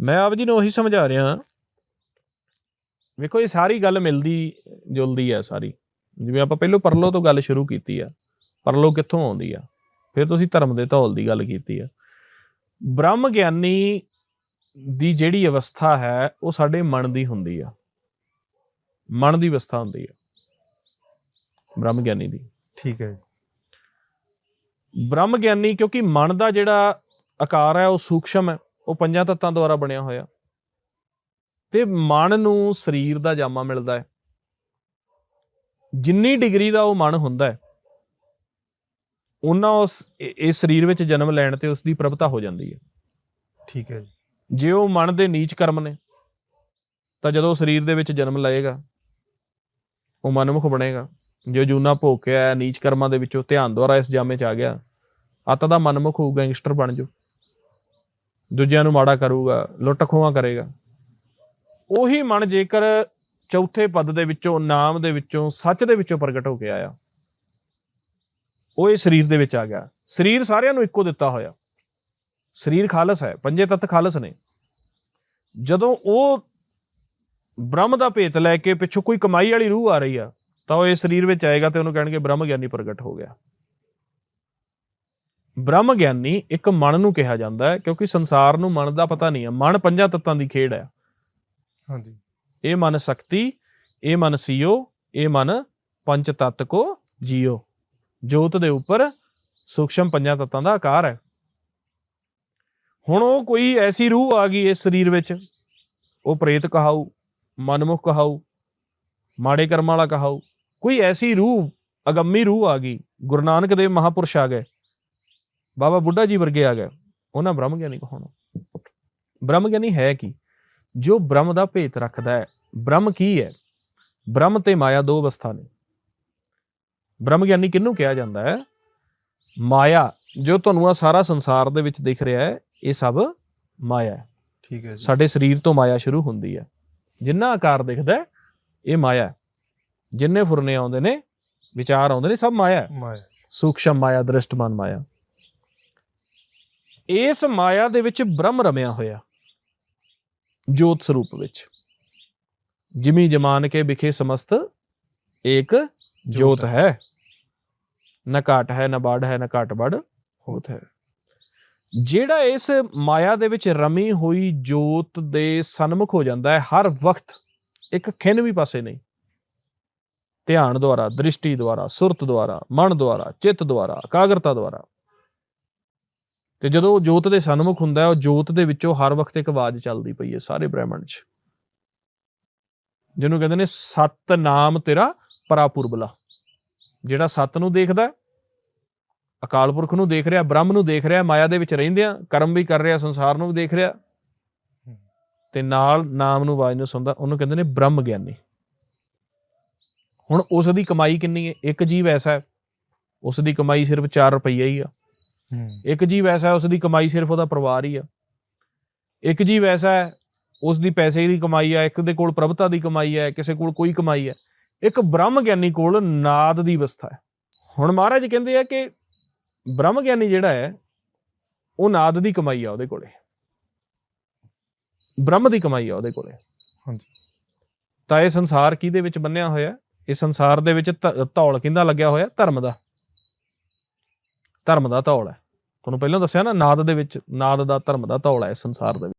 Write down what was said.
ਮੈਂ ਆਪ ਜੀ ਨੂੰ ਉਹੀ ਸਮਝਾ ਰਿਹਾ ਵੇਖੋ ਇਹ ਸਾਰੀ ਗੱਲ ਮਿਲਦੀ ਜੁਲਦੀ ਆ ਸਾਰੀ। ਜਿਵੇਂ ਆਪਾਂ ਪਹਿਲਾਂ ਪਰਲੋ ਤੋਂ ਗੱਲ ਸ਼ੁਰੂ ਕੀਤੀ ਆ ਪਰਲੋ ਕਿੱਥੋਂ ਆਉਂਦੀ ਆ? ਫਿਰ ਤੁਸੀਂ ਧਰਮ ਦੇ ਧੌਲ ਦੀ ਗੱਲ ਕੀਤੀ ਆ। ਬ੍ਰਹਮ ਗਿਆਨੀ ਦੀ ਜਿਹੜੀ ਅਵਸਥਾ ਹੈ ਉਹ ਸਾਡੇ ਮਨ ਦੀ ਹੁੰਦੀ ਆ। ਮਨ ਦੀ ਅਵਸਥਾ ਹੁੰਦੀ ਆ ਬ੍ਰਹਮ ਗਿਆਨੀ ਦੀ। ਠੀਕ ਹੈ ਬ੍ਰਹਮ ਗਿਆਨੀ ਕਿਉਂਕਿ ਮਨ ਦਾ ਜਿਹੜਾ ਆਕਾਰ ਹੈ ਉਹ ਸੂਖਸ਼ਮ ਹੈ। ਉਹ ਪੰਜਾਂ ਤੱਤਾਂ ਦੁਆਰਾ ਬਣਿਆ ਹੋਇਆ। ਤੇ ਮਨ ਨੂੰ ਸਰੀਰ ਦਾ ਜਾਮਾ ਮਿਲਦਾ ਹੈ। ਜਿੰਨੀ ਡਿਗਰੀ ਦਾ ਉਹ ਮਨ ਹੁੰਦਾ ਹੈ ਉਹਨਾਂ ਉਸ ਇਸ ਸਰੀਰ ਵਿੱਚ ਜਨਮ ਲੈਣ ਤੇ ਉਸ ਦੀ ਪ੍ਰਭਤਾ ਹੋ ਜਾਂਦੀ ਹੈ। ਠੀਕ ਹੈ ਜੀ। ਜੇ ਉਹ ਮਨ ਦੇ ਨੀਚ ਕਰਮ ਨੇ ਤਾਂ ਜਦੋਂ ਸਰੀਰ ਦੇ ਵਿੱਚ ਜਨਮ ਲਏਗਾ ਉਹ ਮਨਮੁਖ ਬਣੇਗਾ। ਜੋ ਜੂਨਾ ਭੋਗ ਕੇ ਆਇਆ ਨੀਚ ਕਰਮਾਂ ਦੇ ਵਿੱਚੋਂ ਧਿਆਨ ਦੁਆਰਾ ਇਸ ਜਾਮੇ 'ਚ ਆ ਗਿਆ ਅੱਤ ਦਾ ਮਨਮੁਖ ਹੋਊਗਾ ਗੈਂਗਸਟਰ ਬਣ ਜਾਊ। ਦੂਜਿਆਂ ਨੂੰ ਮਾੜਾ ਕਰੂਗਾ, ਲੁੱਟ ਖੋਹਾਂ ਕਰੇਗਾ। ਉਹੀ ਮਨ ਜੇਕਰ ਚੌਥੇ ਪਦ ਦੇ ਵਿੱਚੋਂ, ਨਾਮ ਦੇ ਵਿੱਚੋਂ, ਸੱਚ ਦੇ ਵਿੱਚੋਂ ਪ੍ਰਗਟ ਹੋ ਕੇ ਆਇਆ, ਉਹ ਇਹ ਸਰੀਰ ਦੇ ਵਿੱਚ ਆ ਗਿਆ। ਸਰੀਰ ਸਾਰਿਆਂ ਨੂੰ ਇੱਕੋ ਦਿੱਤਾ ਹੋਇਆ। ਸਰੀਰ ਖਾਲਸ ਹੈ, ਪੰਜੇ ਤੱਤ ਖਾਲਸ ਨੇ। ਜਦੋਂ ਉਹ ਬ੍ਰਹਮ ਦਾ ਭੇਤ ਲੈ ਕੇ ਪਿੱਛੋਂ ਕੋਈ ਕਮਾਈ ਵਾਲੀ ਰੂਹ ਆ ਰਹੀ ਆ, ਤਾਂ ਉਹ ਇਹ ਸਰੀਰ ਵਿੱਚ ਆਏਗਾ ਤੇ ਉਹਨੂੰ ਕਹਿਣਗੇ ਬ੍ਰਹਮ ਗਿਆਨੀ ਪ੍ਰਗਟ ਹੋ ਗਿਆ। ਬ੍ਰਹਮ ਗਿਆਨੀ ਇੱਕ ਮਨ ਨੂੰ ਕਿਹਾ ਜਾਂਦਾ ਹੈ ਕਿਉਂਕਿ ਸੰਸਾਰ ਨੂੰ ਮਨ ਦਾ ਪਤਾ ਨਹੀਂ ਹੈ। ਮਨ ਪੰਜਾਂ ਤੱਤਾਂ ਦੀ ਖੇਡ ਹੈ। ਹਾਂਜੀ। ਇਹ ਮਨ ਸ਼ਕਤੀ ਇਹ ਮਨ ਸੀਓ ਇਹ ਮਨ ਪੰਜ ਤੱਤ ਕੋ ਜੀਓ। ਜੋਤ ਦੇ ਉੱਪਰ ਸੂਖਸ਼ਮ ਪੰਜਾਂ ਤੱਤਾਂ ਦਾ ਆਕਾਰ ਹੈ। ਹੁਣ ਉਹ ਕੋਈ ਐਸੀ ਰੂਹ ਆ ਗਈ ਇਸ ਸਰੀਰ ਵਿੱਚ। ਉਹ ਪ੍ਰੇਤ ਕਹਾਊ ਮਨਮੁਖ ਕਹਾਊ ਮਾੜੇ ਕਰਮਾਂ ਵਾਲਾ ਕਹਾਊ। ਕੋਈ ਐਸੀ ਰੂਹ ਅਗੰਮੀ ਰੂਹ ਆ ਗਈ। ਗੁਰੂ ਨਾਨਕ ਦੇਵ ਮਹਾਪੁਰਸ਼ ਆ ਗਏ। ਬਾਬਾ ਬੁੱਢਾ ਜੀ ਵਰਗੇ ਆ ਗਏ। ਉਹਨਾਂ ਬ੍ਰਹਮ ਗਿਆਨੀ ਕਹਾਉਣਾ ਬ੍ਰਹਮ ਗਿਆਨੀ ਹੈ ਕੀ? ਜੋ ਬ੍ਰਹਮ ਦਾ ਭੇਤ ਰੱਖਦਾ ਹੈ। ਬ੍ਰਹਮ ਕੀ ਹੈ? ਬ੍ਰਹਮ ਤੇ ਮਾਇਆ ਦੋ ਅਵਸਥਾ ਨੇ। ਬ੍ਰਹਮ ਗਿਆਨੀ ਕਿਹਨੂੰ ਕਿਹਾ ਜਾਂਦਾ ਹੈ? ਮਾਇਆ ਜੋ ਤੁਹਾਨੂੰ ਆ ਸਾਰਾ ਸੰਸਾਰ ਦੇ ਵਿੱਚ ਦਿਖ ਰਿਹਾ ਹੈ ਇਹ ਸਭ ਮਾਇਆ ਹੈ। ਠੀਕ ਹੈ ਜੀ। ਸਾਡੇ ਸਰੀਰ ਤੋਂ ਮਾਇਆ ਸ਼ੁਰੂ ਹੁੰਦੀ ਹੈ। ਜਿੰਨਾ ਆਕਾਰ ਦਿਖਦਾ ਇਹ ਮਾਇਆ ਹੈ। ਜਿੰਨੇ ਫੁਰਨੇ ਆਉਂਦੇ ਨੇ ਵਿਚਾਰ ਆਉਂਦੇ ਨੇ ਸਭ ਮਾਇਆ ਹੈ। ਮਾਇਆ। ਸੂਖਸ਼ਮ ਮਾਇਆ ਦ੍ਰਿਸ਼ਟਮਾਨ ਮਾਇਆ। ਇਸ ਮਾਇਆ ਦੇ ਵਿੱਚ ਬ੍ਰਹਮ ਰਮਿਆ ਹੋਇਆ। ਜੋਤ ਸਰੂਪ ਵਿੱਚ। ਜਿਮੀ ਜਮਾਨ ਕੇ ਵਿਖੇ ਸਮਸਤ ਏਕ ਜੋਤ ਹੈ। ਨ ਘਾਟ ਹੈ ਨ ਬਾੜ ਹੈ ਨ ਘਾਟ ਬੜ ਹੋਤ ਹੈ। ਜਿਹੜਾ ਇਸ ਮਾਇਆ ਦੇ ਵਿੱਚ ਰਮੀ ਹੋਈ ਜੋਤ ਦੇ ਸਨਮੁਖ ਹੋ ਜਾਂਦਾ ਹੈ ਹਰ ਵਕਤ ਇੱਕ ਖਿੰਨ ਵੀ ਪਾਸੇ ਨਹੀਂ। ਧਿਆਨ ਦੁਆਰਾ ਦ੍ਰਿਸ਼ਟੀ ਦੁਆਰਾ ਸੁਰਤ ਦੁਆਰਾ ਮਨ ਦੁਆਰਾ ਚਿੱਤ ਦੁਆਰਾ ਇਕਾਗਰਤਾ ਦੁਆਰਾ। ਤੇ ਜਦੋਂ ਉਹ ਜੋਤ ਦੇ ਸਨਮੁਖ ਹੁੰਦਾ ਹੈ, ਉਹ ਜੋਤ ਦੇ ਵਿੱਚੋਂ ਹਰ ਵਕਤ ਇੱਕ ਆਵਾਜ਼ ਚੱਲਦੀ ਪਈ ਹੈ ਸਾਰੇ ਬ੍ਰਹਿਮੰਡ 'ਚ। ਜਿਹਨੂੰ ਕਹਿੰਦੇ ਨੇ, ਸਤ ਨਾਮ ਤੇਰਾ ਪਰਾਪੁਰਬਲਾ। ਜਿਹੜਾ ਸਤ ਨੂੰ ਦੇਖਦਾ ਅਕਾਲ ਪੁਰਖ ਨੂੰ ਦੇਖ ਰਿਹਾ, ਬ੍ਰਹਮ ਨੂੰ ਦੇਖ ਰਿਹਾ, ਮਾਇਆ ਦੇ ਵਿੱਚ ਰਹਿੰਦਿਆਂ ਕਰਮ ਵੀ ਕਰ ਰਿਹਾ, ਸੰਸਾਰ ਨੂੰ ਵੀ ਦੇਖ ਰਿਹਾ। ਤੇ ਨਾਲ ਨਾਮ ਨੂੰ ਆਵਾਜ਼ ਨੂੰ ਸੁਣਦਾ, ਉਹਨੂੰ ਕਹਿੰਦੇ ਨੇ ਬ੍ਰਹਮ ਗਿਆਨੀ। ਹੁਣ ਉਸ ਦੀ ਕਮਾਈ ਕਿੰਨੀ ਹੈ? ਇੱਕ ਜੀਵ ਐਸਾ ਹੈ, ਉਸ ਦੀ ਕਮਾਈ ਸਿਰਫ 4 ਰੁਪਈਆ ਹੀ ਆ। ਇੱਕ ਜੀਵ ਐਸਾ ਹੈ ਉਸ ਦੀ ਕਮਾਈ ਸਿਰਫ ਉਹਦਾ ਪਰਿਵਾਰ ਹੀ ਆ। ਇੱਕ ਜੀਵ ਐਸਾ ਹੈ ਉਸ ਦੀ ਪੈਸੇ ਦੀ ਕਮਾਈ ਆ ਇੱਕ ਦੇ ਕੋਲ ਪ੍ਰਭਤਾ ਦੀ ਕਮਾਈ ਹੈ ਕਿਸੇ ਕੋਲ ਕੋਈ ਕਮਾਈ ਹੈ ਇੱਕ ਬ੍ਰਹਮ ਗਿਆਨੀ ਕੋਲ ਨਾਦ ਦੀ ਅਵਸਥਾ ਹੈ। ਹੁਣ ਮਹਾਰਾਜ ਕਹਿੰਦੇ ਆ ਕਿ ਬ੍ਰਹਮ ਗਿਆਨੀ ਜਿਹੜਾ ਹੈ ਉਹ ਨਾਦ ਦੀ ਕਮਾਈ ਆ ਉਹਦੇ ਕੋਲੇ। ਬ੍ਰਹਮ ਦੀ ਕਮਾਈ ਆ ਉਹਦੇ ਕੋਲੇ। ਹਾਂਜੀ। ਤਾਂ ਇਹ ਸੰਸਾਰ ਕਿਹਦੇ ਵਿੱਚ ਬੰਨਿਆ ਹੋਇਆ ਇਹ ਸੰਸਾਰ ਦੇ ਵਿੱਚ ਧੌਲ ਕਿੰਦਾ ਲੱਗਿਆ ਹੋਇਆ? ਧਰਮ ਦਾ। ਧਰਮ ਦਾ ਧੌਲ ਹੈ। ਤੁਹਾਨੂੰ ਪਹਿਲਾਂ ਦੱਸਿਆ ਨਾ, ਨਾਦ ਦੇ ਵਿੱਚ, ਨਾਦ ਦਾ ਧਰਮ ਦਾ ਧੌਲ ਹੈ ਇਸ ਸੰਸਾਰ ਦੇ